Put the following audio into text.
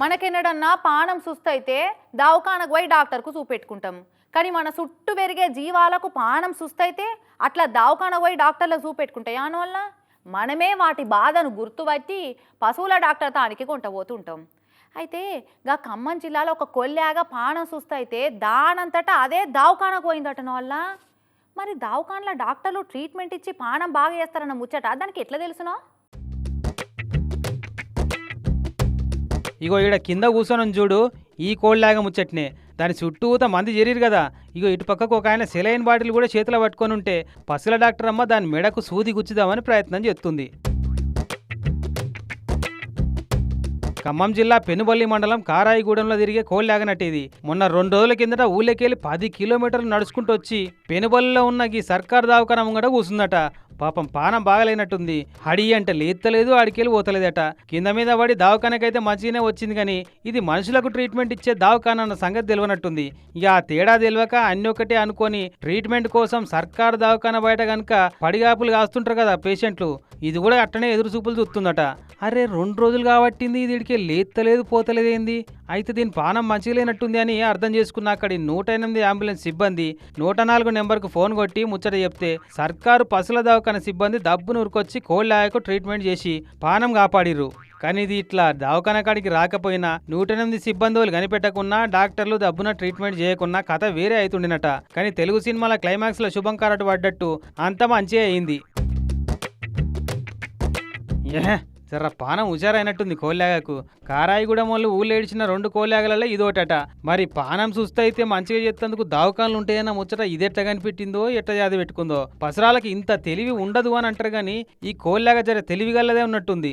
మనకెన్నడన్నా పానం సుస్తైతే దవాఖానకు పోయి డాక్టర్కు చూపెట్టుకుంటాం. కానీ మన చుట్టూ పెరిగే జీవాలకు పానం సుస్తైతే అట్లా దవాఖాన పోయి డాక్టర్లకు చూపెట్టుకుంటాయి అనవల్ల మనమే వాటి బాధను గుర్తుపట్టి పశువుల డాక్టర్ తానికి కొంటపోతుంటాం అయితే గా ఖమ్మం జిల్లాలో ఒక కొల్లాగా పానం సుస్తైతే దానంతటా అదే దవాఖానకు పోయిందటన వల్ల మరి దవాఖానలో డాక్టర్లు ట్రీట్మెంట్ ఇచ్చి పానం బాగా చేస్తారన్న ముచ్చట దానికి ఎట్లా తెలుసునో? ఇగో ఈడ కింద కూర్చొని చూడు ఈ కోళ్ళలాగా ముచ్చట్నే. దాని చుట్టూత మంది జరిగిరు కదా. ఇగో ఇటు పక్కకు ఒక ఆయన సెలైన్ బాటిల్ కూడా చేతిలో పట్టుకొని ఉంటే పసుల డాక్టర్ అమ్మ దాని మెడకు సూది గుచ్చుదామని ప్రయత్నం చేస్తుంది. ఖమ్మం జిల్లా పెనుబల్లి మండలం కారాయిగూడెంలో తిరిగే కోళ్ళాగనట్టు ఇది మొన్న రెండు రోజుల కిందట ఊళ్ళకెళ్ళి పది కిలోమీటర్లు నడుచుకుంటూ వచ్చి పెనుబల్లిలో ఉన్న ఈ సర్కార్ దవాఖాన ముంగట కూసుందట. పాపం పానం బాగలేనట్టుంది. హడి అంటే లేత్తలేదు ఆడికెళ్ళి పోతలేదట. కింద మీద పడి దవాఖానకైతే మంచిగానే వచ్చింది కానీ ఇది మనుషులకు ట్రీట్మెంట్ ఇచ్చే దవాఖాన అన్న సంగతి తెలియనట్టుంది ఇక ఆ తేడా తెలియక అన్ని ఒకటే అనుకొని ట్రీట్మెంట్ కోసం సర్కార్ దవాఖాన బయట కనుక పడిగాపులు కాస్తుంటారు కదా పేషెంట్లు ఇది కూడా అట్టనే ఎదురు చూపులు చూస్తుందట. అరే రెండు రోజులు కాబట్టింది ఇది ఇడికే లేత్తలేదు పోతలేదేంది అయితే దీని పానం మంచిగా లేనట్టుంది అని అర్థం చేసుకున్న అక్కడి నూట ఎనిమిది అంబులెన్స్ సిబ్బంది నూట నాలుగు నెంబర్కు ఫోన్ కొట్టి ముచ్చట చెప్తే సర్కారు పసుల దవాఖాన సిబ్బంది డబ్బు నూరుకొచ్చి కోళ్ళాయకు ట్రీట్మెంట్ చేసి పానం కాపాడిర్రు. కానీ ఇది ఇట్లా దవాఖాన కాడికి రాకపోయినా నూట ఎనిమిది సిబ్బందులు కనిపెట్టకున్నా డాక్టర్లు దబ్బున ట్రీట్మెంట్ చేయకున్నా కథ వేరే అవుతుండినట కానీ తెలుగు సినిమాల క్లైమాక్స్లో శుభం కారట పడ్డట్టు అంత మంచిగా అయింది. ఏ జర పానం హుషారైనట్టుంది కోల్లాగకు కారాయిగూడెం వాళ్ళు ఊళ్ళో ఏడిచిన రెండు కోల్లాగలలో ఇదోటట. మరి పానం సుస్తైతే మంచిగా చేస్తేందుకు దవాఖానలు ఉంటాయన్న ముచ్చట ఇదెట్ట కనిపెట్టిందో ఎట్ట జాతి పెట్టుకుందో? పసరాలకి ఇంత తెలివి ఉండదు అని అంటారు కానీ ఈ కోల్లాగ జర తెలివిగల్లదే ఉన్నట్టుంది.